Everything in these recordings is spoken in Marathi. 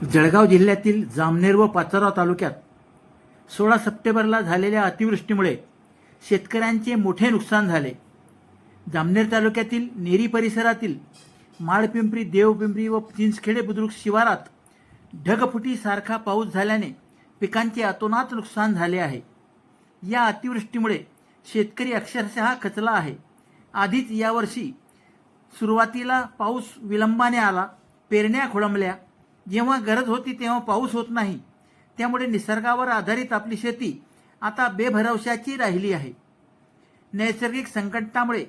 जळगाव जिल्ह्यातील जामनेर व पाचोरा तालुक्यात सोळा सप्टेंबरला झालेल्या अतिवृष्टीमुळे शेतकऱ्यांचे मोठे नुकसान झाले. जामनेर तालुक्यातील नेरी परिसरातील माळपिंपरी देवपिंपरी व चिंचखेडे बुद्रुक शिवारात ढगफुटीसारखा पाऊस झाल्याने पिकांचे अतोनात नुकसान झाले आहे. या अतिवृष्टीमुळे शेतकरी अक्षरशः खचला आहे. आधीच यावर्षी सुरुवातीला पाऊस विलंबाने आला पेरण्या खोळंबल्या जेव्हा गरज होती तेव्हा पाऊस होत नाही. त्यामुळे निसर्गावर आधारित आपली शेती आता बेभरवशाची राहिली आहे. नैसर्गिक संकटामुळे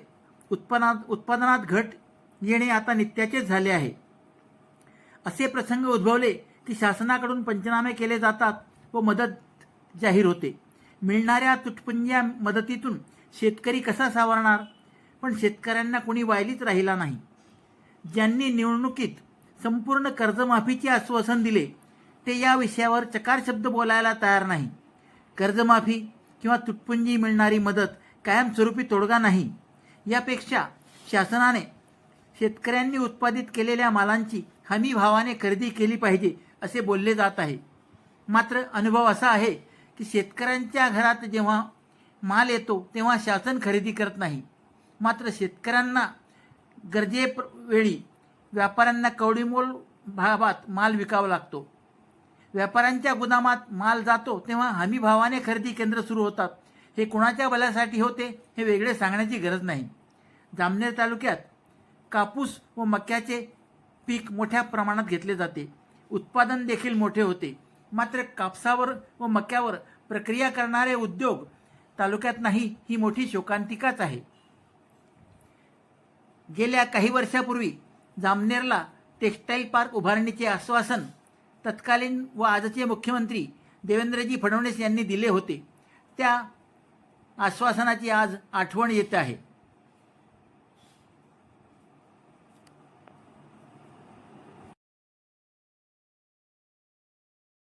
उत्पन्नात उत्पादनात घट येणे आता नित्याचेच झाले आहे. असे प्रसंग उद्भवले की शासनाकडून पंचनामे केले जातात व मदत जाहीर होते. मिळणाऱ्या तुटपुंज्या मदतीतून शेतकरी कसा सावरणार? पण शेतकऱ्यांना कोणी वायलीच राहिला नाही. ज्यांनी निवडणुकीत संपूर्ण कर्जमाफीचे आश्वासन दिले ते या विषयावर चकार शब्द बोलायला तयार नाही. कर्जमाफी किंवा तुटपुंजी मिळणारी मदत कायमस्वरूपी तोडगा नाही. यापेक्षा शासनाने शेतकऱ्यांनी उत्पादित केलेल्या मालांची हमी भावाने खरेदी केली पाहिजे असे बोलले जात आहे. मात्र अनुभव असा आहे की शेतकऱ्यांच्या घरात जेव्हा माल येतो तेव्हा शासन खरेदी करत नाही. मात्र शेतकऱ्यांना गरजे वेळी व्यापाऱ्यांना कवडीमोल भावात माल विकावा लागतो. व्यापाऱ्यांच्या गुदामात माल जातो तेव्हा हमी भावाने खरेदी केंद्र सुरू होतात. हे कोणाच्या भल्यासाठी होते हे वेगळे सांगण्याची गरज नाही. जामनेर तालुक्यात कापूस व मक्याचे पीक मोठ्या प्रमाणात घेतले जाते. उत्पादन देखील मोठे होते. मात्र कापसावर व मक्यावर प्रक्रिया करणारे उद्योग तालुक्यात नाही ही मोठी शोकांतिकाच आहे. गेल्या काही वर्षापूर्वी जामनेरला टेक्स्टाईल पार्क उभारणीचे आश्वासन तत्कालीन व आजचे मुख्यमंत्री देवेंद्रजी फडणवीस यांनी दिले होते. त्या आश्वासनाची आज आठवण येत आहे.